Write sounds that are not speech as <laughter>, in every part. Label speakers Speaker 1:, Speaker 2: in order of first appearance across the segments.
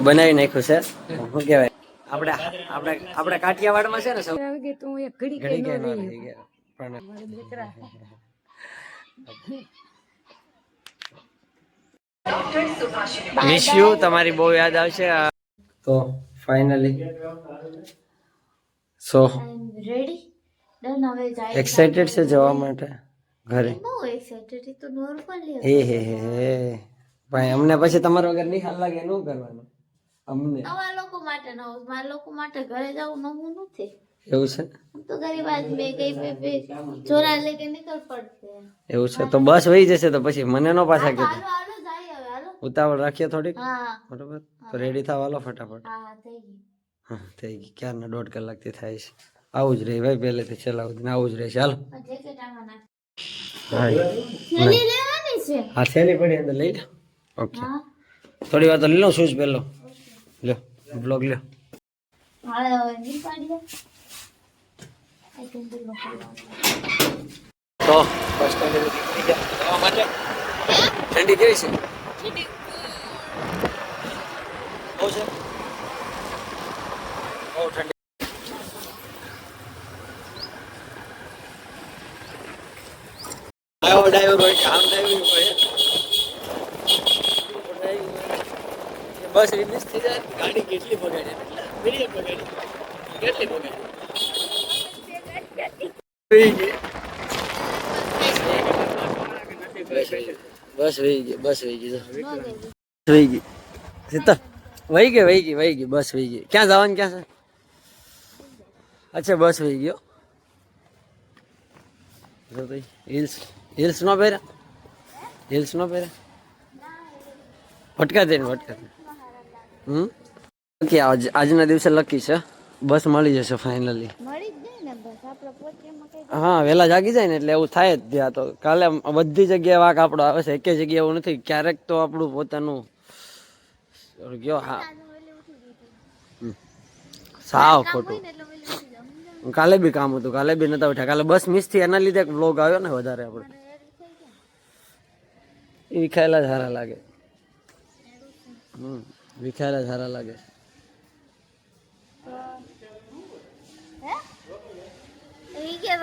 Speaker 1: બનાવી નાખ્યું છે. શું કહેવાય? આપણે આપણે આપણે કાઠિયાવાડમાં છે ને સૌ
Speaker 2: કે તો હું એક ઘડી
Speaker 1: ઘડી
Speaker 2: કે ન રહી.
Speaker 1: રહી પણ
Speaker 2: દીકરા.
Speaker 1: મિસ યુ તમારી બહુ યાદ આવશે. તો ફાઇનલી સો
Speaker 3: રેડી ડન હવે જાય.
Speaker 1: એક્સાઇટેડ છે જવા માટે ઘરે?
Speaker 3: બહુ એક્સાઇટેડ તો નોર્મલી
Speaker 1: હે હે હે હે. ભાઈ અમને પછી તમારા વગર નિહાલ લાગે નું કરવાનું. અમને.
Speaker 3: નવા લોકો માટે ન હોય મારા લોકો માટે ઘરે જવું નવું નથી.
Speaker 1: એવું છે?
Speaker 3: તો ગરીબ આદમી કઈ બે બે ચોરા લેકે નીકળ પડશે.
Speaker 1: એવું છે? તો બસ વહી જશે તો પછી મને નો પાછા
Speaker 3: કે
Speaker 1: ઉતાવળ રાખીએ થોડીક?
Speaker 3: હા.
Speaker 1: બરોબર? તો રેડી થવા હાલો ફટાફટ.
Speaker 3: હા થઈ ગઈ
Speaker 1: હા થઈ ગઈ ક્યારના દોઢ કલાકથી થાય છે? આવું જ રહે ભાઈ પહેલેથી છેલ્લા સુધી. આવું જ
Speaker 3: રહે ચાલો
Speaker 1: હા.
Speaker 3: થેલી
Speaker 1: પડી અંદર? લઈ લે. ઓકે. થોડી વાર તો લઈ લો શૂઝ પહેલો લ્યો બ્લોગ લ્યો. તો ઠંડી કેવી છે? બહુ છે? બહુ ઠંડી. આવો ડાયો હોય કે આમ ડાયો હોય બસ રિલીઝ થઈ જાય ગાડી કેટલી બગાડે એટલે મીડિયમ બગાડી કેટલી બગાડી બસ વહી ગઈ, બસ વહી ગઈ વહી ગઈ. સીતા વહી ગઈ. વહી ગઈ વહી ગઈ બસ વહી ગઈ. ક્યાં જવાનું, ક્યાં છે? અચ્છા, બસ વહી ગયો. જો તો હિલ્સ હિલ્સ નો પહેર્યા? હિલ્સ નો પહેર્યા? ભટકા દે ને ભટકા દે. હમ? કે આજ આજના દિવસે લકી છે. બસ મળી જશે ફાઇનલી હા વેલા જાગી જાય ને એટલે એવું થાય જ ત્યાં તો. કાલે બધી જગ્યાએ વાક આપણો આવે છે એકે જગ્યાએ એવું નથી. ક્યારેક તો આપણું પોતાનું ગયો હા. સાવ ખોટું. કાલે બી કામ હતું કાલે બી નતા ઉઠ્યા. કાલે બસ મિસથી એના લીધે વ્લોગ આવ્યો ને વધારે આપણે. એ વિખાયેલા સારા લાગે. હમ. વિખાયેલા સારા લાગે.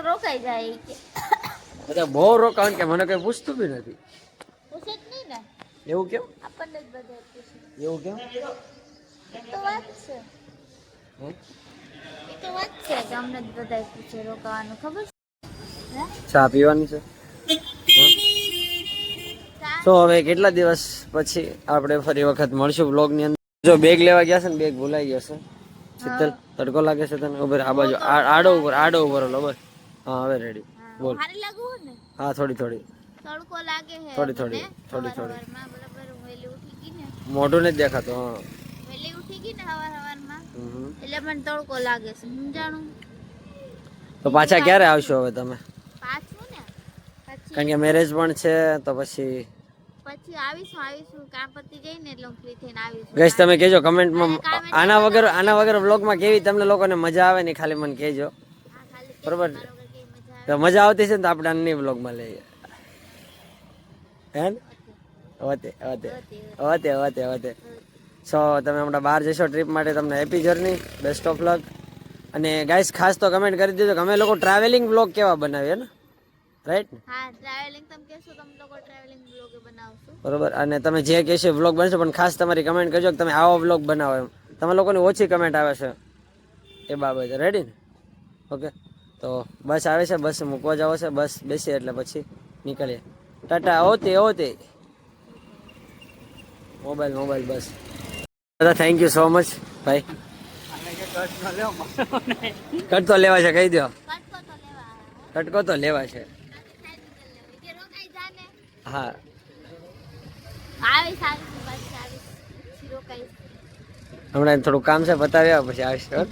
Speaker 3: રોકાઈ જાય કે.
Speaker 1: બહુ રોકાણ કે મને કઈ પૂછતું બી નથી.
Speaker 3: પૂછે જ નહીં ને.
Speaker 1: એવું કેમ?
Speaker 3: આપણને જ બધા પૂછે.
Speaker 1: એવું કેમ?
Speaker 3: તો વાત છે. એ તો વાત છે કે અમને જ બધા પૂછે રોકાવાનું. ખબર છે?
Speaker 1: ચા પીવાની છે? તો હવે કેટલા દિવસ પછી આપણે ફરી વખત મળશું બ્લોગની અંદર? જો બેગ લેવા ગયા છે ને બેગ ભૂલાઈ ગયો છે. શીતલ તડકો લાગે છે તને? ઉભર આ બાજુ આડો ઉપર આડો ઉપર ઓલો હા હવે રેડી બોલ. હા થોડી થોડી.
Speaker 3: તડકો લાગે છે
Speaker 1: થોડી થોડી, થોડી થોડી. મોઢું નથી દેખાતું હા.
Speaker 3: વહેલી ઉઠી ગઈ ને સવાર સવારમાં એટલે મને તડકો લાગે છે સમજાણું?
Speaker 1: તો પાછા ક્યારે આવશો હવે તમે?
Speaker 3: પાછું ને?
Speaker 1: કારણ કે મેરેજ પણ છે તો પછી
Speaker 3: પછી આવીશું આવીશું કામ પતી જઈને એટલે હું ફ્રી થઈને આવીશું.
Speaker 1: ગઈશ તમે કહેજો કમેન્ટમાં આના વગર આના વગર વ્લોગમાં કેવી તમને લોકોને મજા આવે ને ખાલી મને કહેજો. બરોબર? તો મજા આવતી છે ને તો આપણે અન્ય વ્લોગમાં લઈએ. હે ઓતે ઓતે ઓતે ઓતે ઓતે સો તમે હમણાં બહાર જશો ટ્રીપ માટે તમને happy journey best of luck અને ગાઈસ ખાસ તો કમેન્ટ કરી દેજો કે અમે લોકો ટ્રાવેલિંગ વ્લોગ કેવા બનાવીએ ને? રાઈટ ને
Speaker 3: હા ટ્રાવેલિંગ તમે કહેશો તમે લોકો ટ્રાવેલિંગ બ્લોગ બનાવશો.
Speaker 1: બરોબર. અને તમે જે કહેશો વ્લોગ બનશો પણ ખાસ તમારી કમેન્ટ કરજો કે તમે આવો વ્લોગ બનાવો એમ. તમે લોકોની ઓછી કમેન્ટ આવે છે એ બાબતે. રેડી ને? ઓકે તો બસ આવે છે બસ મૂકવા જાવ છે બસ બેસીએ એટલે પછી નીકળીએ. ટાટા ઓતે ઓતે મોબાઈલ મોબાઈલ બસ. દાદા થેન્ક યુ સો મચ ભાઈ. કટ તો લેવા. છે કહી દો
Speaker 3: કટકો તો લેવા
Speaker 1: કટકો તો લેવા છે
Speaker 3: સાઈડ નીકળ લેવી. કે રોકાઈ જાને
Speaker 1: હા.
Speaker 3: આવીશ આવીશ આવીશ. પછી રોકાઈશ.
Speaker 1: હમણાં થોડું કામ છે બતાવ્યા પછી આવીશ
Speaker 3: ચાલો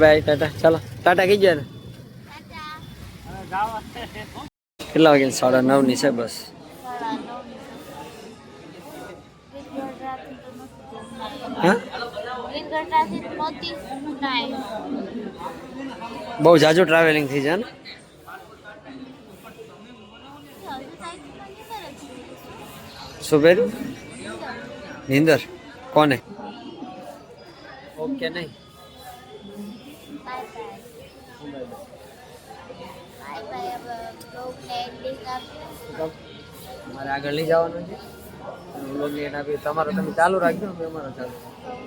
Speaker 3: બાય
Speaker 1: ટાટા. ચાલો ટાટા કહી ને? કેટલા વાગે સાડા નવની છે બસ. બહુ જાજુ ટ્રાવેલિંગ થઈ છે ને પહેર્યું? નીંદર. કોને? ઓકે નહીં. મારે આગળ લઈ જવાનું છે. વ્લોગની એના બી. તમારો તમે ચાલુ રાખજો અમે અમારો ચાલુ.
Speaker 3: તો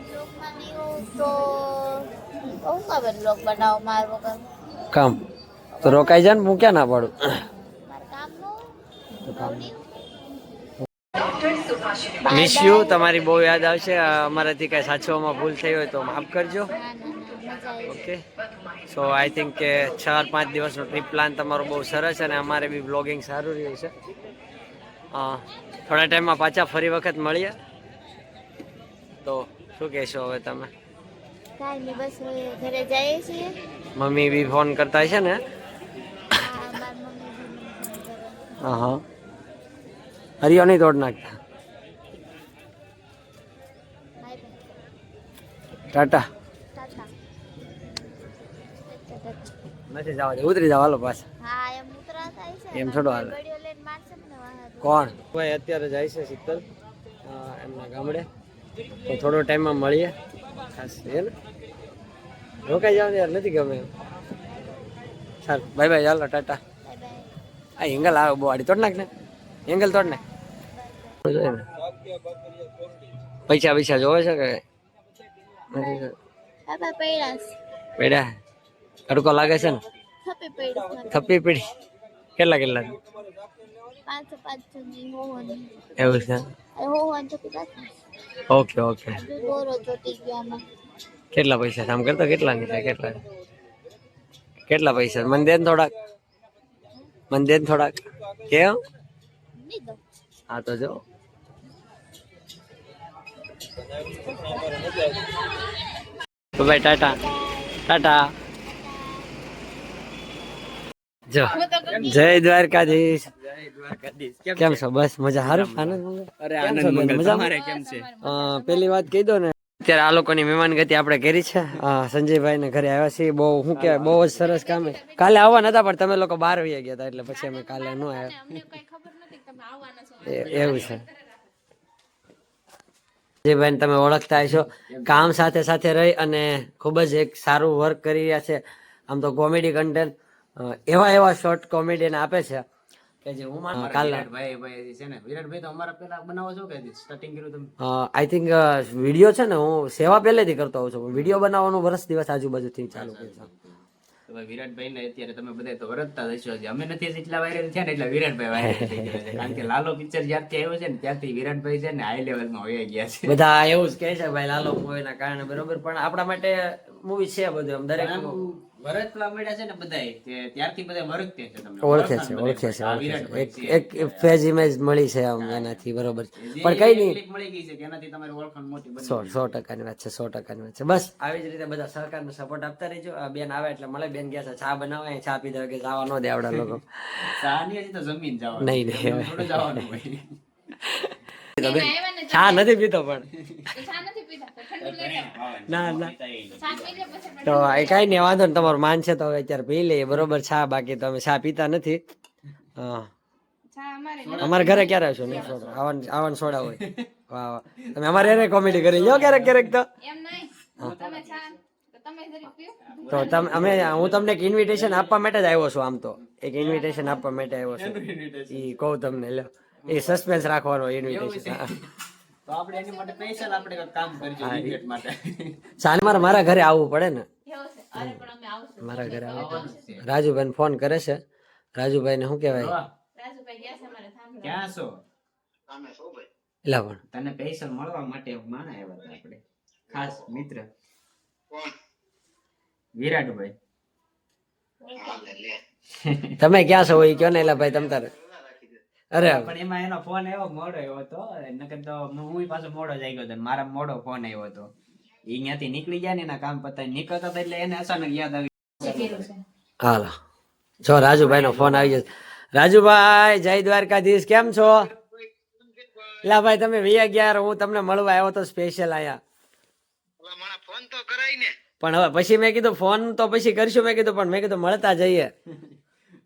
Speaker 3: બ્લોગમાં નહીં હોઉં તો બહુ ખબર બ્લોગ બનાવો માર
Speaker 1: કામ. તો રોકાઈ જાય ને હું ક્યાં ના પાડું?
Speaker 3: મારે કામનું.
Speaker 1: તો કામ મિસ યુ તમારી બહુ યાદ આવશે. અમારાથી કાંઈ સાચવવામાં ભૂલ થઈ હોય તો માફ કરજો. ઓકે સો આઈ થિંક કે ચાર પાંચ દિવસનો ટ્રીપ પ્લાન તમારો બહુ સરસ અને અમારે બી બ્લોગિંગ સારું રહ્યું છે. થોડા ટાઈમમાં પાછા ફરી વખત મળીએ. તો શું કહેશો હવે તમે?
Speaker 3: બસ ઘરે જઈએ છીએ.
Speaker 1: મમ્મી બી ફોન કરતા છે ને? હા હા હરિયો નહીં તોડ નાખતા. ટાટા. નથી જવા દે ઉતરી જાવ હાલો પાછા.
Speaker 3: એમ
Speaker 1: થોડો હાલે.
Speaker 3: ગડીઓ લઈને મારશે મને વાહન
Speaker 1: કોણ? ભાઈ અત્યારે જાય છે શીતલ એમના ગામડે. તો થોડો ટાઈમમાં મળીએ. ખાસ એ ને રોકાઈ જવાનું યાર નથી ગમે એમ. સારું બાય બાય ચાલો ટાટા. આ એંગલ આવે બહુ આડી તોડ નાખ ને. એંગલ તોડ નાખ. જોઈએ ને. પૈસા પૈસા જોવે છે કે નથી પડ્યા તડકો લાગે છે ને? થપ્પી પીડી. કેટલા કેટલા?
Speaker 3: પાંચસો પાંચસો ની હોવાની.
Speaker 1: એવું છે?
Speaker 3: હોવાની થપી પાંચ
Speaker 1: ઓકે ઓકે.
Speaker 3: દોરો ચોટી ગયો આમાં
Speaker 1: કેટલા પૈસા? આમ કરતો કેટલા ની છે? કેટલા? કેટલા પૈસા? મને દે થોડાક. મને દે થોડાક. કેમ હા તો જો. તો ભાઈ ટાટા. ટાટા. જો. જય દ્વારકાધીશ. કેમ છો? બસ મજા. સારું આનંદ અરે આનંદ છો? બેન? કેમ છે? પેલી વાત કહી દો ને. અત્યારે આ લોકોની મહેમાન ગતિ આપણે કરી છે. સંજયભાઈ ને ઘરે આવ્યા છીએ. બહુ શું કહેવાય બહુ જ સરસ કામ કાલે આવવા નતા પણ તમે લોકો બહાર વહી ગયા હતા એટલે પછી અમે કાલે ન આવ્યા. એવું છે. સંજયભાઈ તમે ઓળખતા છો કામ સાથે સાથે રહી અને ખૂબ જ એક સારું વર્ક કરી રહ્યા છે. આમ તો કોમેડી કન્ટેન્ટ એવા એવા શોર્ટ કોમેડિયન આપે છે કે જે હું માનું કાલે
Speaker 2: ભાઈ ભાઈ છે ને વિરાટભાઈ તો અમારા પહેલા બનાવો છો કે સ્ટાર્ટિંગ કર્યું તમે?
Speaker 1: આઈ થિંક વીડિયો છે ને હું સેવા પહેલેથી કરતો હોઉં છું વીડિયો બનાવવાનું વર્ષ દિવસ આજુબાજુથી ચાલુ કર્યું છે.
Speaker 2: તો ભાઈ વિરાટભાઈ ને અત્યારે તમે બધા તો વરતતા જ હશો અમે નથી એટલા વાયરલ થયા ને એટલે વિરાટભાઈ વાયરલ થઈ ગયા છે. કારણ કે લાલો પિક્ચર જ્યારથી આવ્યો છે ને ત્યારથી વિરાટભાઈ છે ને હાઈ લેવલમાં હોય ગયા છે.
Speaker 1: બધા એવું જ કહે છે કે ભાઈ લાલો મૂવી ના કારણે બરોબર પણ આપણા માટે મૂવી છે બધું દરેક
Speaker 2: વરતલા મળ્યા છે ને બધા ત્યારથી બધા વરતતે છે તમને.
Speaker 1: ઓળખે છે ઓળખે છે
Speaker 2: આ
Speaker 1: ઓળખે છે.
Speaker 2: વિરાટભાઈ
Speaker 1: એક એક ફેજ ઇમેજ મળી છે આમ એનાથી બરોબર. પણ કઈ નહીં.
Speaker 2: મળી ગઈ છે કે એનાથી તમારી ઓળખાણ મોટી બની
Speaker 1: સો સો ટકાની વાત છે સો ટકાની વાત છે. બસ આવી જ રીતે બધા સરકારનો સપોર્ટ આપતા રહેજો. આ બેન આવે એટલે મળે. બેન ગયા છે ચા બનાવે. ચા પીધા કે જવા ન દે આવડા લોકો.
Speaker 2: સાની હજી તો જમીન જવાનું.
Speaker 1: નહીં નહીં
Speaker 2: થોડું જવાનું હોય.
Speaker 1: ચા નથી પીતો પણ. ના ના તો એ કઈ નહીં, વાંધો ને તમારું માન છે તો હવે અત્યારે પી લઈએ. બરોબર ચા બાકી તમે ચા પીતા નથી. હા. અમારા ઘરે ક્યારે આવશો નહીં છોડો. આવવાનું આવવાનું સોડા હોય. વાહ વાહ. તમે અમારે એને કોમેડી કરી લો ક્યારેક ક્યારેક તો. તો તમે, અમે, હું તમને એક ઇન્વિટેશન આપવા માટે જ આવ્યો છું આમ તો. એક ઇન્વિટેશન આપવા માટે આવ્યો છું. એ કહું તમને, લ્યો. એ સસ્પેન્સ રાખવાનો ઇન્વિટેશન
Speaker 2: તો આપણે એની માટે સ્પેશિયલ આપણે કામ કરજો ડિબેટ માટે.
Speaker 1: ચાલે મારે મારા ઘરે આવવું પડે ને. મારા ઘરે આવવું રાજુભાઈ ફોન કરે છે. રાજુભાઈ ને શું કહેવાય
Speaker 2: ક્યાં છો?
Speaker 1: એલા પણ.
Speaker 2: તને સ્પેશિયલ મળવા માટે માણા આવ્યા હતા આપણે. ખાસ મિત્ર. વિરાટભાઈ.
Speaker 1: તમે ક્યાં છો? એ કયો ને એલા ભાઈ તમ તારે. અરે
Speaker 2: પણ એમાં એનો ફોન એવો મોડો આવ્યો હતો નકર તો હું પાછો મોડો જ ગયો હતો મારા મોડો ફોન આવ્યો હતો. એ ત્યાંથી નીકળી ગયા ને એના કામ પતા નીકળતો હતો એટલે એને અચાનક યાદ આવી
Speaker 1: હાલો. જો રાજુભાઈ નો ફોન આવી જશે રાજુભાઈ જય દ્વારકાધીશ કેમ છો? લા ભાઈ તમે વીયા ગયા હું તમને મળવા આવ્યો તો સ્પેશિયલ આયા.
Speaker 4: ફોન તો કરાય ને.
Speaker 1: પણ હવે પછી મેં કીધું ફોન તો પછી કરશું મેં કીધું પણ મેં કીધું મળતા જઈએ.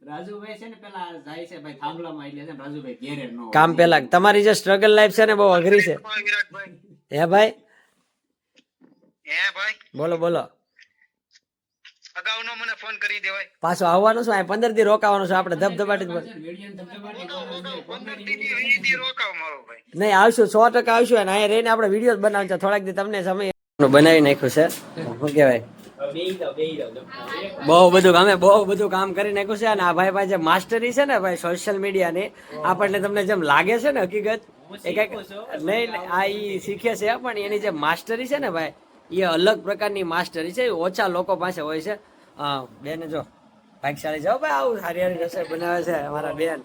Speaker 2: રાજુભાઈ છે ને પેલા જાય છે ભાઈ થાંભલામાં એટલે છે રાજુભાઈ ઘેરે ન
Speaker 1: કામ પેલા તમારી જે સ્ટ્રગલ લાઈફ છે ને બહુ અઘરી છે.
Speaker 4: હે
Speaker 1: ભાઈ?
Speaker 4: હે ભાઈ?
Speaker 1: બોલો બોલો.
Speaker 4: અગાઉનો મને ફોન કરી દેવાય.
Speaker 1: પાછું આવવાનું શું આ પંદર દી રોકાવાનું છે આપણે ધબધબાટી જ બોલ-
Speaker 2: વીડિયો ને ધબધબાટી
Speaker 4: અગાઉ અગાઉ પંદર દી ની વીસ દી રોકાવ મારો ભાઈ.
Speaker 1: નહીં આવશું સો ટકા આવશું અને અહીંયા રહીને આપણે વીડિયો બનાવશું. છે થોડાક દી તમને સમય બનાવી નાખ્યું છે. શું કહેવાય?
Speaker 2: બેહી
Speaker 1: બધું અમે બહુ બધું કામ કરી નાખ્યું છે અને આ ભાઈ પાસે માસ્ટરી છે ને ભાઈ સોશિયલ મીડિયાની આપણને તમને જેમ લાગે છે ને હકીકત નહીં આ ઈ શીખે છે પણ એની જે માસ્ટરી છે ને ભાઈ એ અલગ પ્રકારની માસ્ટરી છે ઓછા લોકો પાસે હોય છે. બેન જો ભાગશાળી જાઓ ભાઈ આવું સારી સારી રસોઈ બનાવે છે અમારા બેન.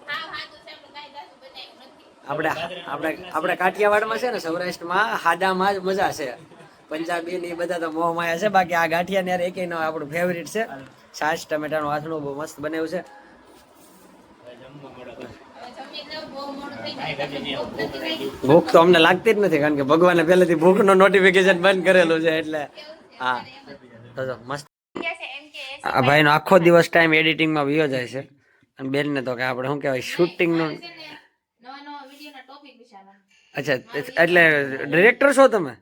Speaker 1: આપણે આપણે આપણે કાઠિયાવાડમાં છે ને સૌરાષ્ટ્રમાં હાદામાં જ મજા છે. પંજાબી ને એ બધા તો મોહ માયા છે. બાકી આ ગાંઠિયા ને નો આપણું ફેવરિટ છે. છાશ ટમેટાનું આથણું બહુ મસ્ત બનાવ્યું છે. ભૂખ તો અમને લાગતી જ નથી કારણ કે ભગવાને પહેલેથી ભૂખનો નોટિફિકેશન બંધ કરેલું છે એટલે હા. તો મસ્ત. આ ભાઈનો આખો દિવસ ટાઈમ એડિટિંગમાં વિયો જાય છે. અને બેનને તો કે આપણે શું કહેવાય શૂટિંગનું
Speaker 3: નવા નવા વિડીયોના ટોપિક વિચારવાના
Speaker 1: અચ્છા એટલે ડિરેક્ટર છો તમે?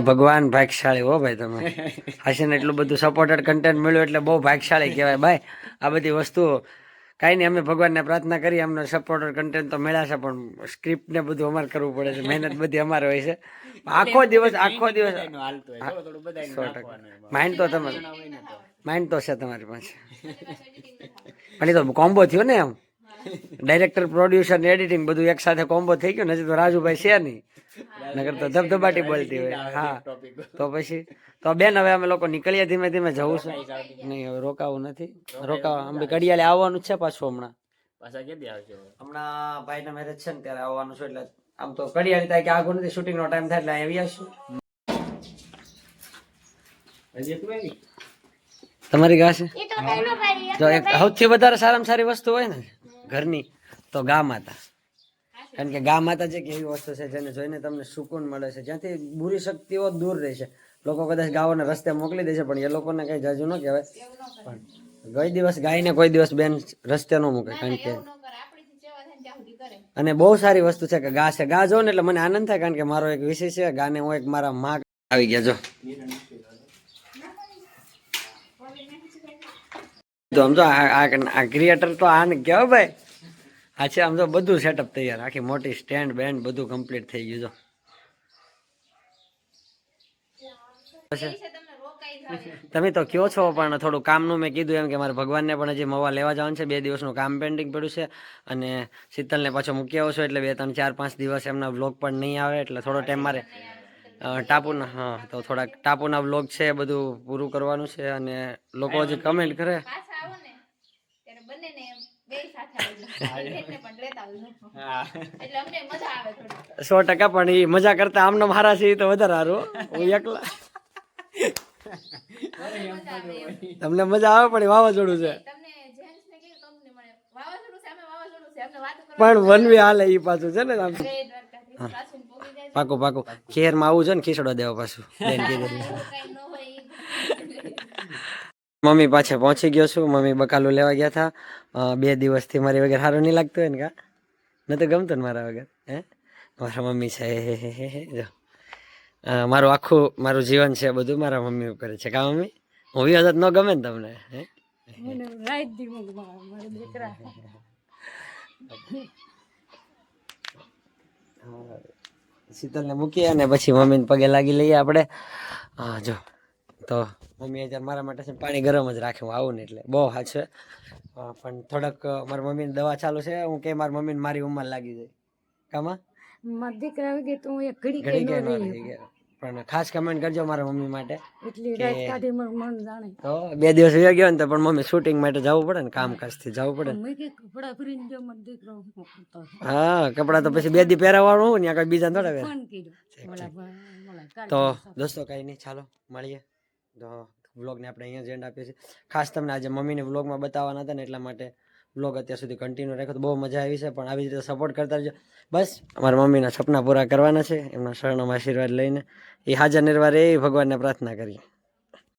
Speaker 1: ભગવાન ભાગશાળી હો ભાઈ તમે. <laughs> હસીને એટલું બધું સપોર્ટેડ કન્ટેન્ટ મળ્યું એટલે બહુ ભાગશાળી કહેવાય. ભાઈ આ બધી વસ્તુઓ. કાંઈ નહીં અમે ભગવાનને પ્રાર્થના કરી અમને સપોર્ટેડ કન્ટેન્ટ તો મળ્યા છે પણ સ્ક્રિપ્ટ ને બધું અમારે કરવું પડે છે. મહેનત બધી અમારે હોય છે. આખો દિવસ આખો દિવસ સો ટકા. માઇન્ડ તો તમે
Speaker 2: હોય ને તો.
Speaker 1: માઇન્ડ તો છે તમારી પાસે. પણ એ તો કોમ્બો થયો ને એમ. ડાયરેક્ટર પ્રોડ્યુસર ને એડિટિંગ બધું એક સાથે કોમ્બો થઈ ગયું નથી તો રાજુભાઈ છે નહીં. નગર તો ધબધબાટી બોલતી હોય. હા. તો. પછી તો બેન હવે અમે લોકો નીકળીએ ધીમે ધીમે જવું છે. નહીં હવે રોકાવું નથી. રોકાવા અમે કડિયાલે આવવાનું છે પાછું હમણાં.
Speaker 2: પાછા કેદી આવશે?
Speaker 1: હમણાં ભાઈના મેરેજ છે ને ત્યારે આવવાનું છે એટલે આમ તો કડિયાળી થાય કે આગળ નથી શૂટિંગ નો ટાઈમ થાય એટલે આવી આવશું? તમારી ગા છે?
Speaker 3: તો
Speaker 1: જો એક સૌથી વધારે સારામાં સારી વસ્તુ હોય ને ઘરની તો ગા માતા. કારણ કે ગા માતા જે કે એવી વસ્તુ છે જેને જોઈને તમને સુકૂન મળે છે. જ્યાંથી બુરી શક્તિઓ દૂર રહે છે. લોકો કદાચ ગાઓને રસ્તે મોકલી દે છે પણ એ લોકોને કઈ જાજુ ન કહેવાય. પણ કોઈ દિવસ ગાયને કોઈ દિવસ બેન રસ્તે ન મૂકે કારણ કે અને બહુ સારી વસ્તુ છે કે ગા છે. ગા જો ને એટલે મને આનંદ થાય કારણ કે મારો એક વિષય છે ગાને હું એક મારા માં આવી ગયા જો. તો આ આ ક્રિએટર તો આને કહેવાય ભાઈ. આ છે આમ તો બધું સેટઅપ તૈયાર. આખી મોટી સ્ટેન્ડ બેન્ડ બધું કમ્પ્લીટ થઈ ગયું જો. તમે તો કયો છો પણ થોડું કામનું મેં કીધું એમ કે મારે ભગવાનને પણ હજી મવા લેવા જવાનું છે. બે દિવસનું કામ પેન્ડિંગ પડ્યું છે અને શીતલને પાછો મૂકી આવશો છો એટલે બે ત્રણ ચાર પાંચ દિવસ એમના વ્લોગ પણ નહીં આવે એટલે થોડો ટાઈમ મારે ટાપુના હા તો થોડાક ટાપુના વ્લોગ છે બધું પૂરું કરવાનું છે અને લોકો હજી કમેન્ટ કરે
Speaker 3: પાછા આવો ને ત્યારે બંનેને બે સાથે આવજો એકને પણ લેતા આવજો
Speaker 2: હા.
Speaker 3: એટલે અમને મજા આવે થોડી
Speaker 1: સો ટકા પણ એ મજા કરતા આમનો મારા છે તો વધારે સારું. હું એકલા. તમને મજા આવે પણ વાવાઝોડું છે. પણ વન હાલે એ પાછું છે ને આમ. પાકું પાકું. ખેરમાં આવું છે ને ખીચડો દેવા પાછું બેન કીધું
Speaker 3: એવું કઈ ન હોય ઈ.
Speaker 1: મમ્મી પાછે પહોંચી ગયો છું. મમ્મી બકાલું લેવા ગયા હતા બે દિવસથી મારી વગર સારું નહીં લાગતું હોય ને કા તો ગમતું ને મારા વગર હે? મારા મમ્મી છે હે હે હે હે જો. મારું આખું મારું જીવન છે બધું મારા મમ્મી ઉપર છે. કા મમ્મી? હું વિવાદ ન ગમે ને તમને હે? શીતલને મૂકીએ અને પછી મમ્મીને પગે લાગી લઈએ આપણે. હા જો તો મમ્મી અત્યારે મારા માટે છે પાણી ગરમ જ રાખે હું આવું ને એટલે. બહુ હા છે. પણ થોડાક મારી મમ્મીની દવા ચાલુ છે હું કે મારી મમ્મીને મારી ઉંમર લાગી જાય. કામાં?
Speaker 5: મારા દીકરા ગઈ તો હું એક ઘડી
Speaker 1: ઘડી ન રહી ગયા પણ ખાસ કમેન્ટ કરજો મારા મમ્મી માટે
Speaker 5: એટલી રાત કાઢી મારું મન જાણે.
Speaker 1: તો બે દિવસ વહી ગયો ને તો પણ મમ્મી શૂટિંગ માટે જવું પડે ને કામકાજથી જવું પડે
Speaker 5: મેં કે કપડા ફરીને જો મારો દીકરો હું
Speaker 1: કપડાં તો પછી બે દી પહેરાવાનું ને કઈ બીજા થોડા તો દોસ્તો કઈ નહીં ચાલો મળીએ. વ્લોગને આપણે અહીંયા જ એન્ડ આપીએ છીએ. ખાસ તમને આજે મમ્મીને વ્લોગમાં બતાવવાના હતા ને એટલા માટે બ્લોગ અત્યાર સુધી કન્ટિન્યુ રાખ્યો તો બહુ મજા આવી છે, પણ આવી રીતે સપોર્ટ કરતા રહેજો. બસ, અમારા મમ્મીના સપના પૂરા કરવાના છે, એમના શરણોમાં આશીર્વાદ લઈને એ હાજર નિર્વારે એ ભગવાનને પ્રાર્થના કરીએ.